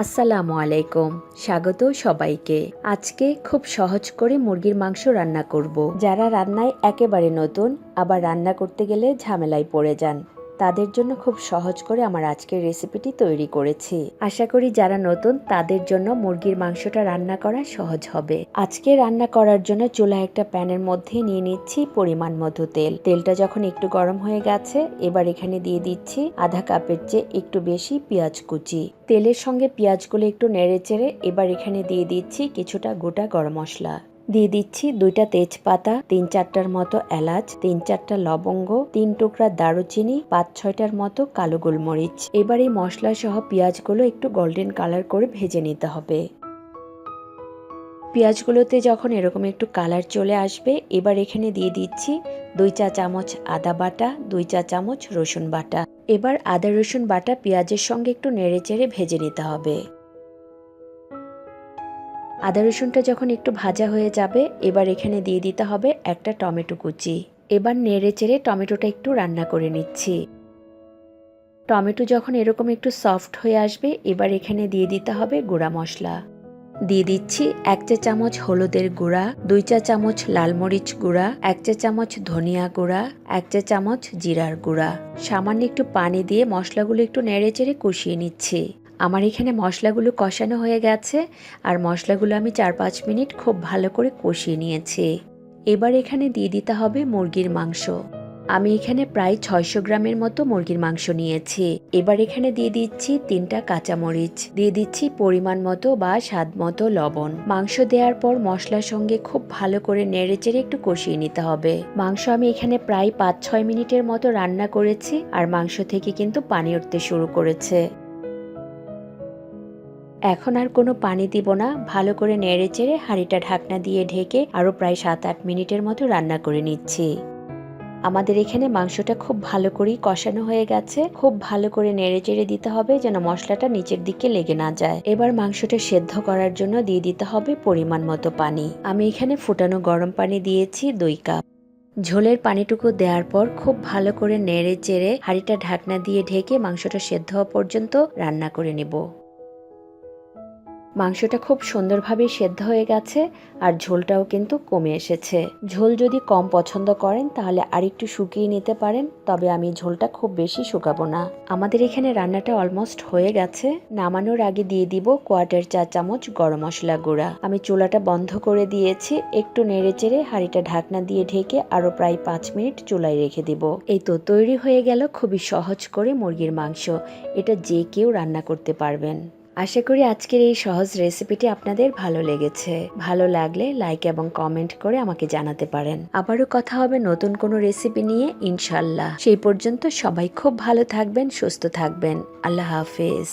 আসসালামু আলাইকুম। স্বাগত সবাইকে। আজকে খুব সহজ করে মুরগির মাংস রান্না করব। যারা রান্নায় একেবারে নতুন, আবার রান্না করতে গেলে ঝামেলায় পড়ে যান তাদের জন্য খুব সহজ করে আমার আজকের রেসিপিটি তৈরি করেছি। আশা করি যারা নতুন, তাদের জন্য মুরগির মাংসটা রান্না করা সহজ হবে। আজকে রান্না করার জন্য চুলা একটা প্যানের মধ্যে নিয়ে নিচ্ছি পরিমাণ মতো তেল। তেলটা যখন একটু গরম হয়ে গেছে, এবার এখানে দিয়ে দিচ্ছি আধা কাপের চেয়ে একটু বেশি পেঁয়াজ কুচি। তেলের সঙ্গে পেঁয়াজগুলো একটু নেড়ে চেড়ে এবার এখানে দিয়ে দিচ্ছি কিছুটা গোটা গরম মশলা। দিয়ে দিচ্ছি দুইটা তেজপাতা, তিন চারটার মতো এলাচ, তিন চারটা লবঙ্গ, তিন টুকরা দারুচিনি, পাঁচ ছয়টার মতো কালো গোলমরিচ। এবার এই মশলা সহ পেঁয়াজগুলো একটু গোল্ডেন কালার করে ভেজে নিতে হবে। পেঁয়াজগুলোতে যখন এরকম একটু কালার চলে আসবে, এবার এখানে দিয়ে দিচ্ছি দুই চা চামচ আদা বাটা, দুই চা চামচ রসুন বাটা। এবার আদা রসুন বাটা পেঁয়াজের সঙ্গে একটু নেড়ে চেড়ে ভেজে নিতে হবে। আদা রসুনটা যখন একটু ভাজা হয়ে যাবে, এবার এখানে দিয়ে দিতে হবে একটা টমেটো কুচি। এবার নেড়ে চেড়ে টমেটোটা একটু রান্না করে নিচ্ছি। টমেটো যখন এরকম একটু সফট হয়ে আসবে, এবার এখানে দিয়ে দিতে হবে গুঁড়া মশলা। দিয়ে দিচ্ছি এক চা চামচ হলুদের গুঁড়া, দুই চা চামচ লাল মরিচ গুঁড়া, এক চা চামচ ধনিয়া গুঁড়া, এক চা চামচ জিরার গুঁড়া। সামান্য একটু পানি দিয়ে মশলাগুলো একটু নেড়ে চেড়ে কষিয়ে নিচ্ছি। আমার এখানে মশলাগুলো কষানো হয়ে গেছে আর মশলাগুলো আমি চার পাঁচ মিনিট খুব ভালো করে কষিয়ে নিয়েছি। এবার এখানে দিয়ে দিতে হবে মুরগির মাংস। আমি এখানে প্রায় ছয়শো গ্রামের মতো মুরগির মাংস নিয়েছি। এবার এখানে দিয়ে দিচ্ছি তিনটা কাঁচামরিচ। দিয়ে দিচ্ছি পরিমাণ মতো বা স্বাদ মতো লবণ। মাংস দেওয়ার পর মশলার সঙ্গে খুব ভালো করে নেড়ে চেড়ে একটু কষিয়ে নিতে হবে। মাংস আমি এখানে প্রায় পাঁচ ছয় মিনিটের মতো রান্না করেছি আর মাংস থেকে কিন্তু পানি উঠতে শুরু করেছে। এখন আর কোনো পানি দিব না, ভালো করে নেড়ে চেড়ে হাঁড়িটা ঢাকনা দিয়ে ঢেকে আরও প্রায় সাত আট মিনিটের মতো রান্না করে নিচ্ছি। আমাদের এখানে মাংসটা খুব ভালো করেই কষানো হয়ে গেছে। খুব ভালো করে নেড়ে চেড়ে দিতে হবে যেন মশলাটা নিচের দিকে লেগে না যায়। এবার মাংসটা সেদ্ধ করার জন্য দিয়ে দিতে হবে পরিমাণ মতো পানি। আমি এখানে ফুটানো গরম পানি দিয়েছি দুই কাপ। ঝোলের পানিটুকু দেওয়ার পর খুব ভালো করে নেড়ে চেড়ে হাঁড়িটা ঢাকনা দিয়ে ঢেকে মাংসটা সেদ্ধ হওয়া পর্যন্ত রান্না করে নেব। মাংসটা খুব সুন্দরভাবে সেদ্ধ হয়ে গেছে আর ঝোলটাও কিন্তু কমে এসেছে। ঝোল যদি কম পছন্দ করেন তাহলে আরেকটু শুকিয়ে নিতে পারেন, তবে আমি ঝোলটা খুব বেশি শুকাবো না। আমাদের এখানে রান্নাটা অলমোস্ট হয়ে গেছে। নামানোর আগে দিয়ে দিব কোয়ার্টার চা চামচ গরম মশলা গুঁড়া। আমি চুলাটা বন্ধ করে দিয়েছি, একটু নেড়ে চেড়ে হাঁড়িটা ঢাকনা দিয়ে ঢেকে আরও প্রায় পাঁচ মিনিট চুলায় রেখে দিব। এই তো তৈরি হয়ে গেল খুবই সহজ করে মুরগির মাংস। এটা যে কেউ রান্না করতে পারবেন। আশা করি আজকের এই সহজ রেসিপিটি আপনাদের ভালো লেগেছে। ভালো লাগলে লাইক এবং কমেন্ট করে আমাকে জানাতে পারেন। আবারও কথা হবে নতুন কোনো রেসিপি নিয়ে, ইনশাল্লাহ। সেই পর্যন্ত সবাই খুব ভালো থাকবেন, সুস্থ থাকবেন। আল্লাহ হাফেজ।